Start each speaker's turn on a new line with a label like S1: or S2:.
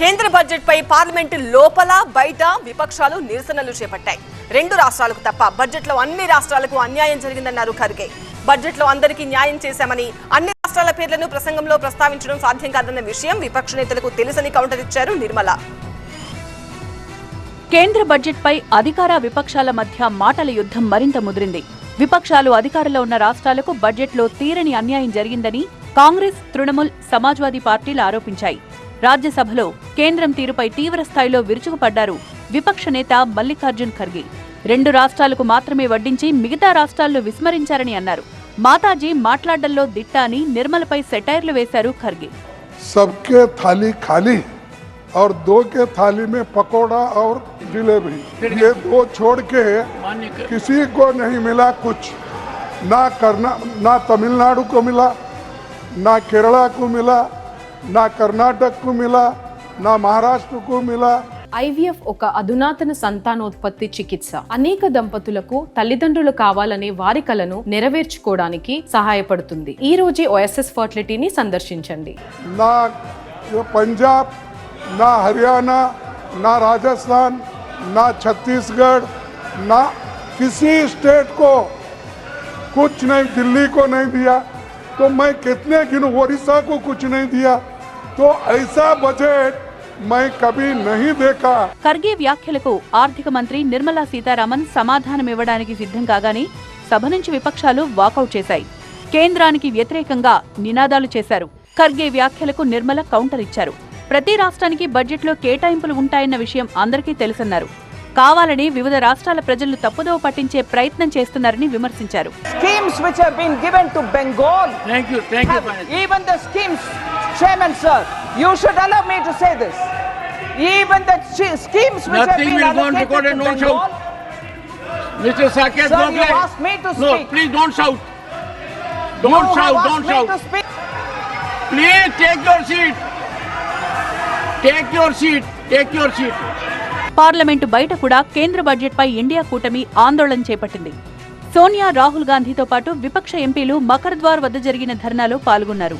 S1: కేంద్ర బడ్జెట్ పై పార్లమెంటు లోపల బయట విపక్షాలు నిరసనలు చేపట్టాయి. రెండు రాష్ట్రాలకు తప్ప బడ్జెట్లో అన్ని రాష్ట్రాలకు అన్యాయం జరిగిందన్నారు ఖర్గే. బడ్జెట్లో అందరికీ న్యాయం చేశామని అన్ని రాష్ట్రాల పేర్లను ప్రసంగంలో ప్రస్తావించడం సాధ్యం కాదన్న విషయం విపక్ష నేతలకు తెలుసని కౌంటర్ ఇచ్చారు నిర్మల.
S2: కేంద్ర బడ్జెట్పై అధికార విపక్షాల మధ్య మాటల యుద్ధం మరింత ముదిరింది. విపక్షాలు అధికారంలో ఉన్న రాష్ట్రాలకు బడ్జెట్లో తీరని అన్యాయం జరిగిందని కాంగ్రెస్ తృణమూల్ సమాజ్వాదీ పార్టీలు ఆరోపించాయి. రాజ్యసభలో కేంద్రం తీరుపై తీవ్ర స్థాయిలో విరుచుకుపడ్డారు విపక్ష నేత మల్లికార్జున్ ఖర్గే రెండు రాష్ట్రాలకు మాత్రమే వడ్డించి మిగతా రాష్ట్రాల్లో విస్మరించారని అన్నారు మాతాజీ మాట్లాడడంలో దిట్ట అని నిర్మలపై సెటైర్లు వేశారు ఖర్గే
S3: सबके थाली खाली और दो के थाली में पकोड़ा और जलेबी ये दो छोड़ के किसी को नहीं मिला कुछ ना करना ना तमिलनाडु को मिला ना केरला को मिला ना कर्नाटक को मिला ना महाराष्ट्र को मिला
S4: ఐవీఎఫ్ ఒక అధునాతన సంతానోత్పత్తి చికిత్స అనేక దంపతులకు తల్లిదండ్రులు కావాలనే వారి కలను నెరవేర్చుకోవడానికి సహాయపడుతుంది ఈ రోజే ఓఎస్ఎస్ ఫర్టిలిటీని సందర్శించండి
S3: ना ये पंजाब ना हरियाणा ना राजस्थान ना छत्तीसगढ़ ना किसी स्टेट को कुछ नहीं दिल्ली को नहीं दिया तो मैं कितने गिनूं उड़ीसा को कुछ नहीं दिया तो ऐसा बजट मैं कभी नहीं देखा
S2: ఖర్గే వ్యాఖ్యలకు ఆర్థిక మంత్రి నిర్మలా సీతారామన్ సమాధానమివ్వడానికి సిద్ధం కాగానే సభ నుంచి విపక్షాలు వాకౌట్ చేశాయి కేంద్రానికి వ్యతిరేకంగా నినాదాలు చేశారు ఖర్గే వ్యాఖ్యలకు నిర్మల కౌంటర్ ఇచ్చారు ప్రతి రాష్ట్రానికి బడ్జెట్లో కేటాయింపులు ఉంటాయన్న విషయం అందరికీ తెలుసన్నారు కావాలని వివిధ రాష్ట్రాల ప్రజలు తప్పుదో పట్టించే ప్రయత్నం చేస్తున్నారని విమర్శించారు.
S5: Schemes which have been given to Bengal
S6: thank you thank you
S5: even schemes chairman sir you schemes
S6: please ask
S5: me
S6: take your seat take your seat take your seat
S2: parliament బయట కూడా కేంద్ర బడ్జెట్పై ఇండియా కూటమి ఆందోళన చేపట్టింది. సోనియా రాహుల్ గాంధీతో పాటు విపక్ష ఎంపీలు మకర్ద్వార్ వద్ద జరిగిన ధర్నాలో పాల్గొన్నారు.